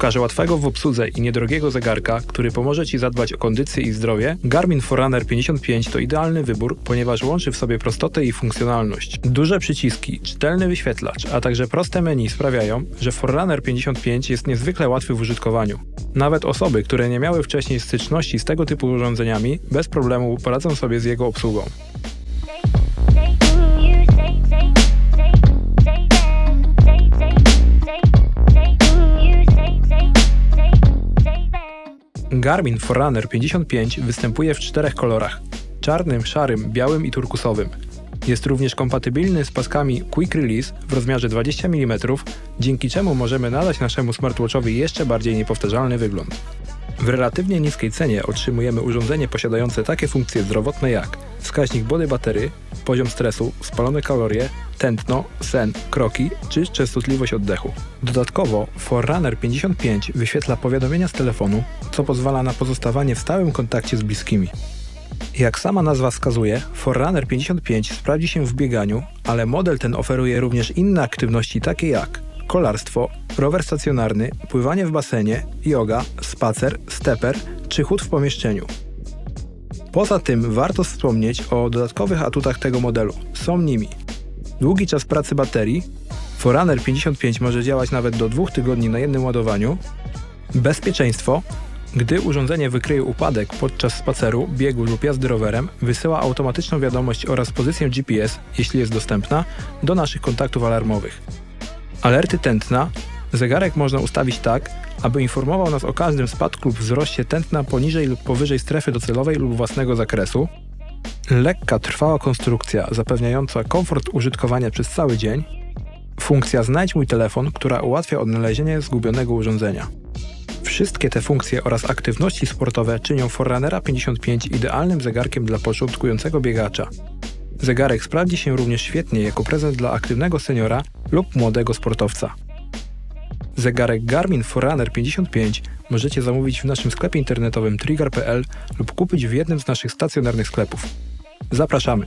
Szukasz łatwego w obsłudze i niedrogiego zegarka, który pomoże Ci zadbać o kondycję i zdrowie? Garmin Forerunner 55 to idealny wybór, ponieważ łączy w sobie prostotę i funkcjonalność. Duże przyciski, czytelny wyświetlacz, a także proste menu sprawiają, że Forerunner 55 jest niezwykle łatwy w użytkowaniu. Nawet osoby, które nie miały wcześniej styczności z tego typu urządzeniami, bez problemu poradzą sobie z jego obsługą. Garmin Forerunner 55 występuje w czterech kolorach: czarnym, szarym, białym i turkusowym. Jest również kompatybilny z paskami Quick Release w rozmiarze 20 mm, dzięki czemu możemy nadać naszemu smartwatchowi jeszcze bardziej niepowtarzalny wygląd. W relatywnie niskiej cenie otrzymujemy urządzenie posiadające takie funkcje zdrowotne jak wskaźnik body batery, poziom stresu, spalone kalorie, tętno, sen, kroki czy częstotliwość oddechu. Dodatkowo Forerunner 55 wyświetla powiadomienia z telefonu, co pozwala na pozostawanie w stałym kontakcie z bliskimi. Jak sama nazwa wskazuje, Forerunner 55 sprawdzi się w bieganiu, ale model ten oferuje również inne aktywności takie jak kolarstwo, rower stacjonarny, pływanie w basenie, yoga, spacer, steper czy chód w pomieszczeniu. Poza tym warto wspomnieć o dodatkowych atutach tego modelu. Są nimi długi czas pracy baterii, Forerunner 55 może działać nawet do 2 tygodni na jednym ładowaniu, bezpieczeństwo, gdy urządzenie wykryje upadek podczas spaceru, biegu lub jazdy rowerem, wysyła automatyczną wiadomość oraz pozycję GPS, jeśli jest dostępna, do naszych kontaktów alarmowych. Alerty tętna. Zegarek można ustawić tak, aby informował nas o każdym spadku lub wzroście tętna poniżej lub powyżej strefy docelowej lub własnego zakresu. Lekka, trwała konstrukcja zapewniająca komfort użytkowania przez cały dzień. Funkcja Znajdź mój telefon, która ułatwia odnalezienie zgubionego urządzenia. Wszystkie te funkcje oraz aktywności sportowe czynią Forerunnera 55 idealnym zegarkiem dla początkującego biegacza. Zegarek sprawdzi się również świetnie jako prezent dla aktywnego seniora lub młodego sportowca. Zegarek Garmin Forerunner 55 możecie zamówić w naszym sklepie internetowym trigger.pl lub kupić w jednym z naszych stacjonarnych sklepów. Zapraszamy!